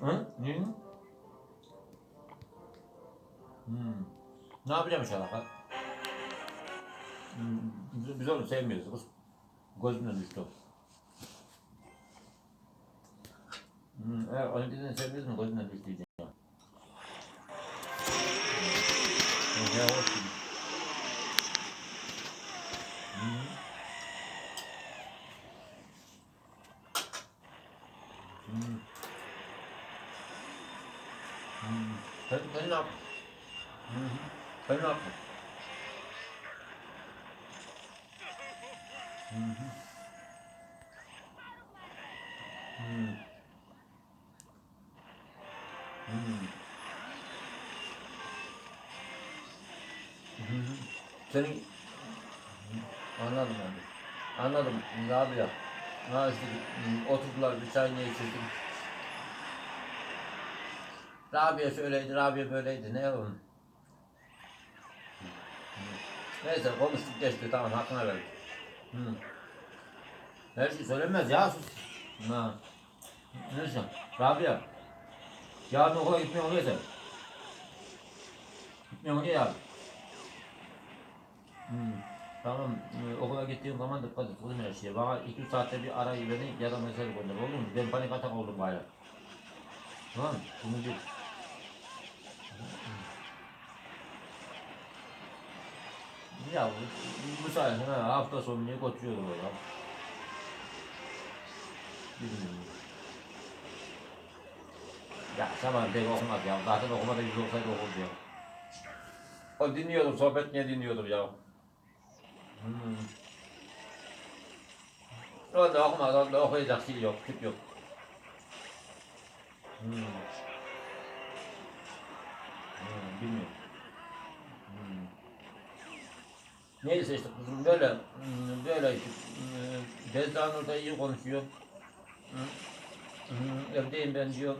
Hı? Niye? Hmm. Ne yapacağım inşallah? ha? Hmm. Biz, biz onu sevmiyoruz kız. Gözümden düştü. Hmm. Evet, onu bizden sevmiyoruz mu? Gözümden düştü diyeceğim. Hmm. Ya değil. Hmm. Hmm. Sen, sen ne yaptın? Hı hı. Sen ne yaptın? Hı hı. Hmm. Hmm. Hı hı. Senin anladım ben. Anladım. Ne abi ya? Hmm, oturdular bir çay niye içirdik. Rabia şöyleydi, Rabia böyleydi. Ne yapalım? Neyse konuştuk geçti tamam hakkına verdik. Hı. Her şey söylenmez ya sus. Ha. Neyse. Rabia. Yarın okula gitmiyor mu sen? Gitmiyor mu niye abi? Hmm. Tamam, e, okula gittiğim zaman dikkat et kızım her şeye. Bana 2 saatte bir ara beni ya da mesaj gönder olur mu? Ben panik atak oldum bayağı. Tamam mı? Bunu bil. Ya bu, bu sayesinde ha, hafta sonu niye ya? Bilmiyorum. Ya zaman pek okumaz ya. Zaten okumada yüz olsaydı okurdu ya. O dinliyordur, sohbet niye dinliyordur ya? Hmm. O da okumaz, o da okuyacak şey yok, tip yok. Hmm. Hmm, bilmiyorum. Hmm. Neyse işte böyle, hmm, böyle işte, hmm, Bezdan orada iyi konuşuyor. Hmm. Evdeyim ben diyor.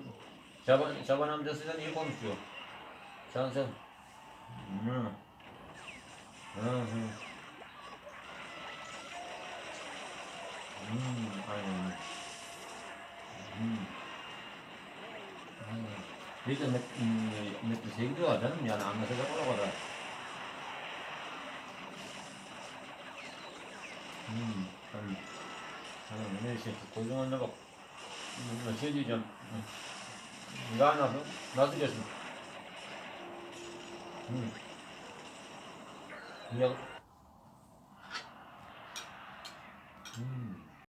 Şaban, Şaban amcasıyla iyi konuşuyor. Sen sen. Hı. Hı hı. Hmm, aynen. Hmm. Aynen. Bir de met, hmm, metliseye gidiyorlar canım yani anlaşacak o Hmm, tamam. Tamam, neyse, koyduğun önüne bak. Hmm, şey diyeceğim. Ya nasıl? Nasıl geçmiş? Hmm. Ya.